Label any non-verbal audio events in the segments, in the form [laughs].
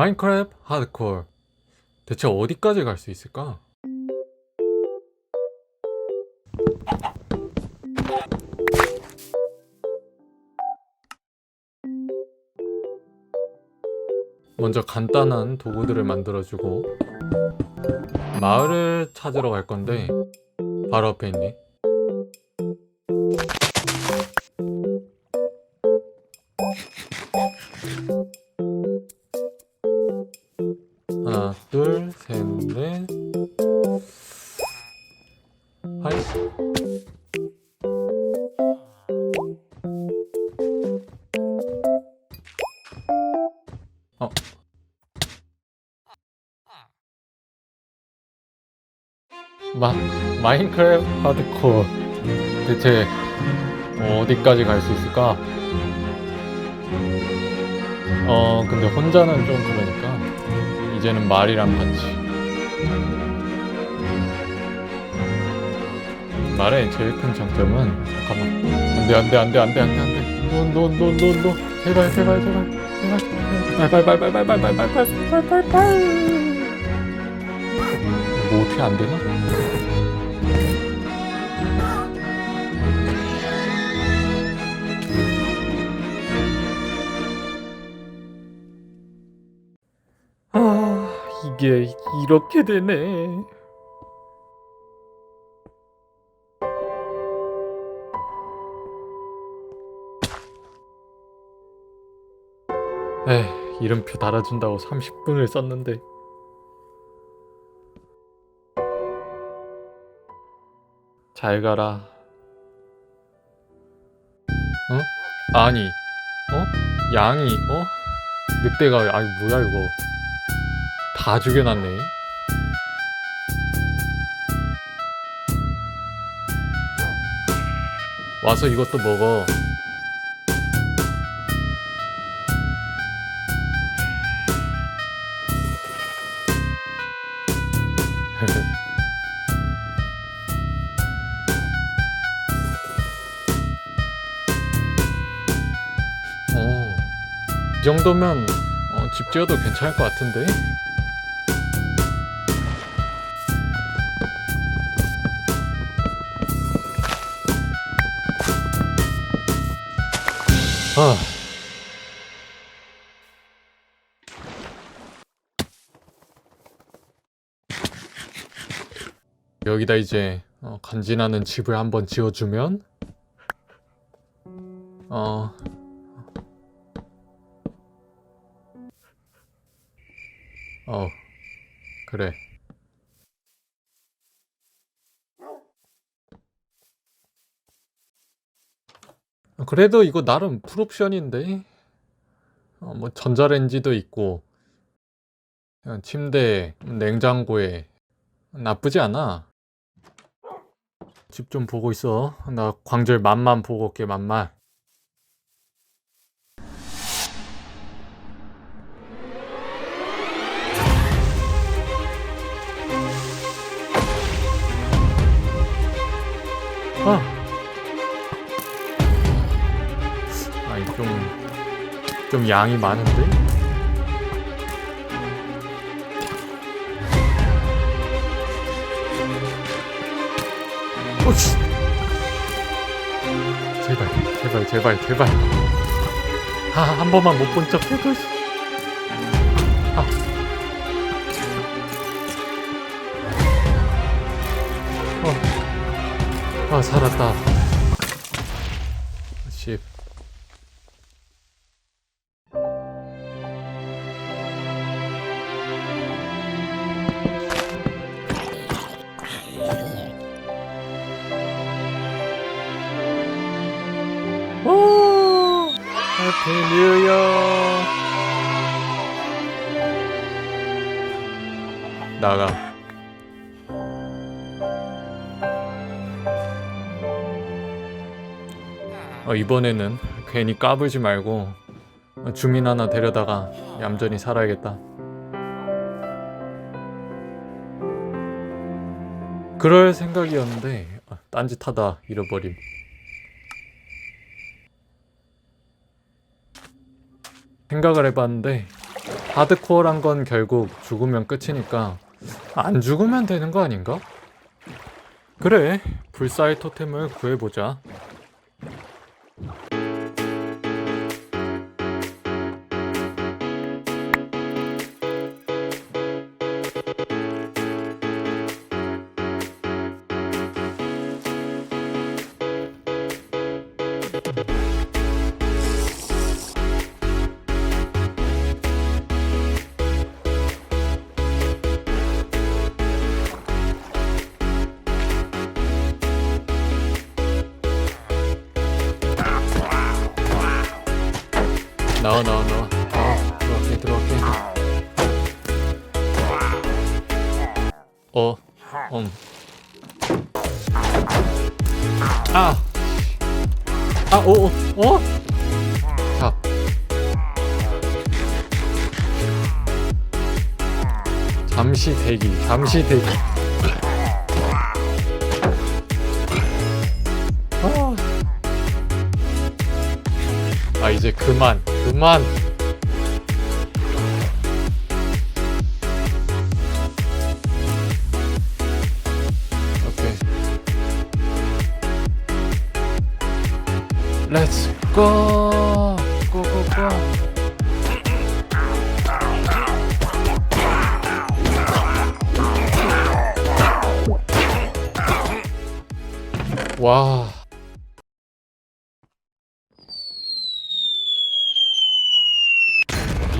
마인크래프트 하드코어 대체 어디까지 갈 수 있을까? 먼저 간단한 도구들을 만들어주고 마을을 찾으러 갈 건데 바로 앞에 있네. 마, 마인크래프트 하드코어. 대체 어디까지 갈 수 있을까? 어 근데 혼자는 좀 그러니까 이제는 말이랑 같이. 말의 제일 큰 장점은 잠깐만. 안돼 안돼 안돼 안돼 안돼 안돼. 노노노노노. 제발 제발 제발 제발. 빨빨빨빨빨빨빨빨빨빨빨빨 뭐 어떻게 안 되나? 이렇게 되네. 에이, 이름표 달아준다고 30분을 썼는데. 잘 가라. 어? 아니, 어? 양이, 어? 늑대가, 아니, 뭐야, 이거. 다 죽여놨네. 와서 이것도 먹어. [laughs] 어, 이 정도면 어, 집 지어도 괜찮을 것 같은데? 아. 여기다 이제 어, 간지나는 집을 한번 지어주면 어 어, 그래. 그래도 이거 나름 풀옵션인데? 어, 뭐 전자레인지도 있고, 침대, 냉장고에 나쁘지 않아. 집 좀 보고 있어. 나 광절 맛만 보고 올게, 맛만. 아. 좀 양이 많은데? 오씨! 제발, 제발, 제발, 제발. 아, 한 번만 못 본 척 해도. 씨. 아. 어. 아, 살았다. 이어. 나가. 어, 이번에는 괜히 까불지 말고 주민 하나 데려다가 얌전히 살아야겠다. 그럴 생각이었는데 아, 딴짓하다 잃어버림. 생각을 해봤는데 하드코어란 건 결국 죽으면 끝이니까 안 죽으면 되는 거 아닌가? 그래, 불사의 토템을 구해보자. 나와 나와 나와 아 들어갈게 들어갈게 어 음. 아! 아, 오, 오, 어? 자. 잠시 대기, 잠시 대기. 아. 아 이제 그만 그만. 렛츠 고 고고고. 와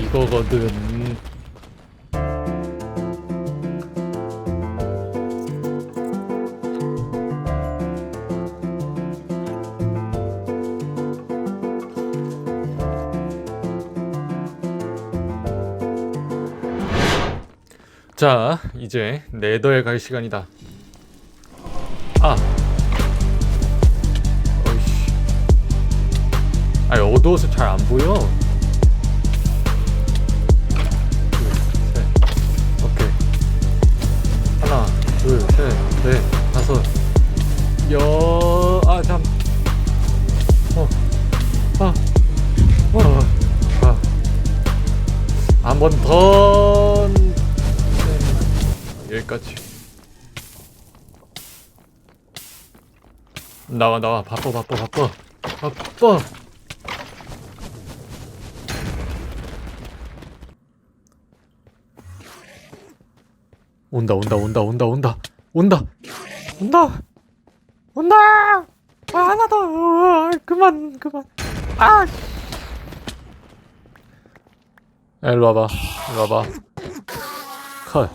이 거거든. 자, 이제 네더에 갈 시간이다. 아. 어이씨. 아니, 어두워서 잘 안 보여. 하나, 둘, 셋, 넷, 다섯. 여, 아, 잠. 어, 아, 어, 아. 한 번 더. 네. 여기까지. 나와, 나와. 바빠, 바빠, 바빠. 바빠. 온다 온다 온다 온다 온다. 온다. 온다. 온다. 아 하나 더. 아, 그만 그만. 아 야, 일로 와봐. 일로 와봐. 컷.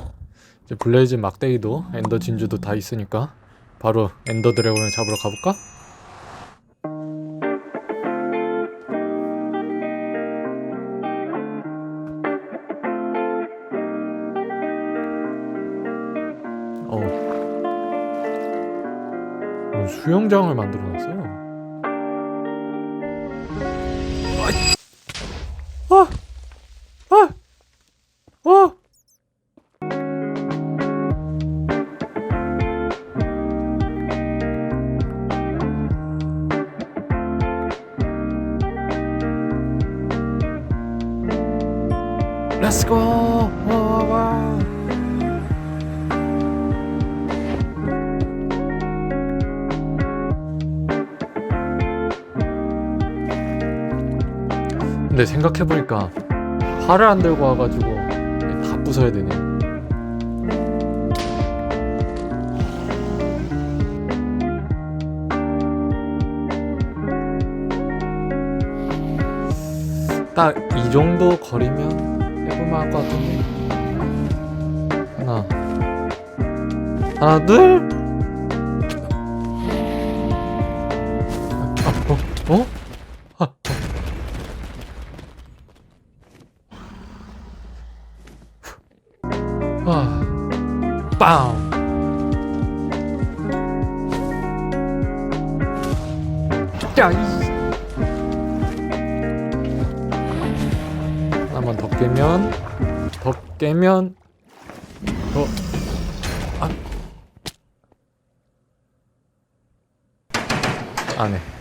이제 블레이즈 막대기도 엔더 진주도 다 있으니까 바로 엔더 드래곤을 잡으러 가볼까? 뭐 수영장을 만들어 놨어요. 아! 아! 아! 렛츠고! 근데 생각해보니까 활을 안 들고 와가지고 다 부숴야 되네. 딱 이 정도 거리면 해볼만 할 것 같은데. 하나, 하나, 둘. 빵. 야, 이. 하나만 더 깨면, 더 깨면, 더, 아. 안 해.